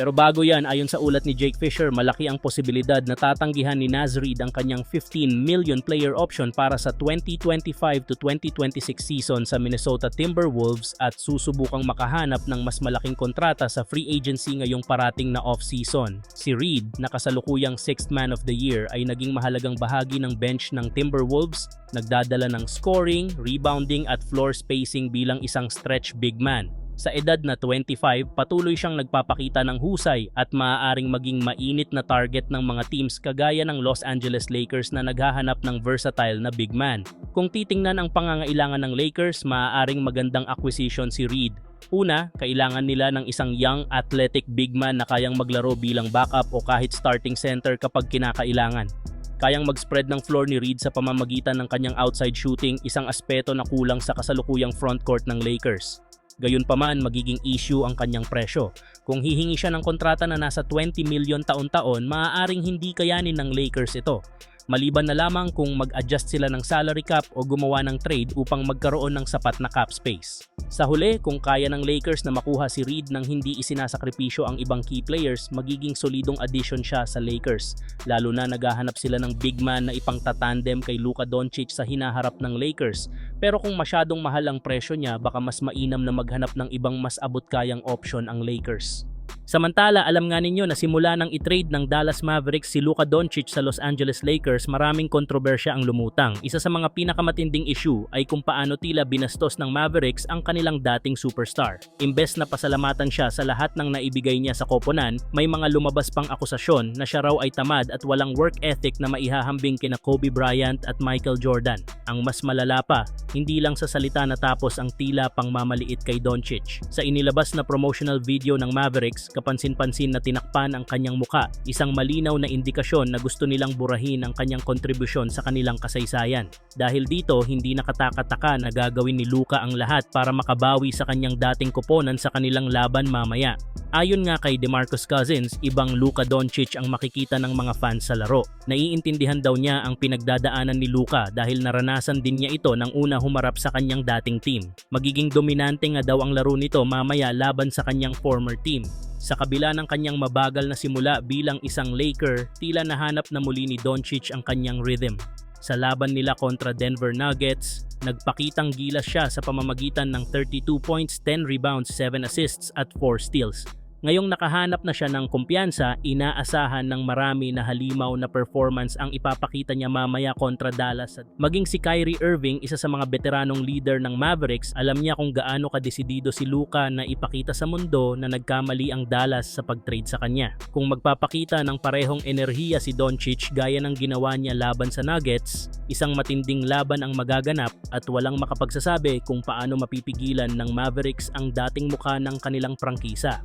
Pero bago yan, ayon sa ulat ni Jake Fisher, malaki ang posibilidad na tatanggihan ni Naz Reid ang kanyang 15 million player option para sa 2025 to 2026 season sa Minnesota Timberwolves at susubukang makahanap ng mas malaking kontrata sa free agency ngayong parating na off-season. Si Reid, na kasalukuyang 6th man of the year, ay naging mahalagang bahagi ng bench ng Timberwolves, nagdadala ng scoring, rebounding at floor spacing bilang isang stretch big man. Sa edad na 25, patuloy siyang nagpapakita ng husay at maaaring maging mainit na target ng mga teams kagaya ng Los Angeles Lakers na naghahanap ng versatile na big man. Kung titingnan ang pangangailangan ng Lakers, maaaring magandang acquisition si Reed. Una, kailangan nila ng isang young athletic big man na kayang maglaro bilang backup o kahit starting center kapag kinakailangan. Kayang mag-spread ng floor ni Reed sa pamamagitan ng kanyang outside shooting, isang aspeto na kulang sa kasalukuyang frontcourt ng Lakers. Gayunpaman, magiging issue ang kanyang presyo. Kung hihingi siya ng kontrata na nasa 20 milyon taon-taon, maaaring hindi kayanin ng Lakers ito. Maliban na lamang kung mag-adjust sila ng salary cap o gumawa ng trade upang magkaroon ng sapat na cap space. Sa huli, kung kaya ng Lakers na makuha si Reed nang hindi isinasakripisyo ang ibang key players, magiging solidong addition siya sa Lakers. Lalo na naghahanap sila ng big man na ipangtatandem kay Luka Doncic sa hinaharap ng Lakers. Pero kung masyadong mahal ang presyo niya, baka mas mainam na maghanap ng ibang mas abot kayang option ang Lakers. Samantala, alam nga ninyo na simula nang i-trade ng Dallas Mavericks si Luka Doncic sa Los Angeles Lakers, maraming kontrobersya ang lumutang. Isa sa mga pinakamatinding issue ay kung paano tila binastos ng Mavericks ang kanilang dating superstar. Imbes na pasalamatan siya sa lahat ng naibigay niya sa koponan, may mga lumabas pang akusasyon na siya raw ay tamad at walang work ethic na maihahambing kina Kobe Bryant at Michael Jordan. Ang mas malala pa, hindi lang sa salita natapos ang tila pang mamaliit kay Doncic. Sa inilabas na promotional video ng Mavericks, kapansin-pansin na tinakpan ang kanyang muka, isang malinaw na indikasyon na gusto nilang burahin ang kanyang kontribusyon sa kanilang kasaysayan. Dahil dito, hindi nakataka-taka na gagawin ni Luka ang lahat para makabawi sa kanyang dating koponan sa kanilang laban mamaya. Ayon nga kay DeMarcus Cousins, ibang Luka Doncic ang makikita ng mga fans sa laro. Naiintindihan daw niya ang pinagdadaanan ni Luka dahil naranasan din niya ito nang una humarap sa kanyang dating team. Magiging dominante nga daw ang laro nito mamaya laban sa kanyang former team. Sa kabila ng kanyang mabagal na simula bilang isang Laker, tila nahanap na muli ni Doncic ang kanyang rhythm. Sa laban nila kontra Denver Nuggets, nagpakitang gilas siya sa pamamagitan ng 32 points, 10 rebounds, 7 assists at 4 steals. Ngayong nakahanap na siya ng kumpiyansa, inaasahan ng marami na halimaw na performance ang ipapakita niya mamaya kontra Dallas. Maging si Kyrie Irving, isa sa mga veteranong leader ng Mavericks, alam niya kung gaano kadesidido si Luka na ipakita sa mundo na nagkamali ang Dallas sa pag-trade sa kanya. Kung magpapakita ng parehong enerhiya si Doncic gaya ng ginawa niya laban sa Nuggets, isang matinding laban ang magaganap at walang makapagsasabi kung paano mapipigilan ng Mavericks ang dating mukha ng kanilang prangkisa.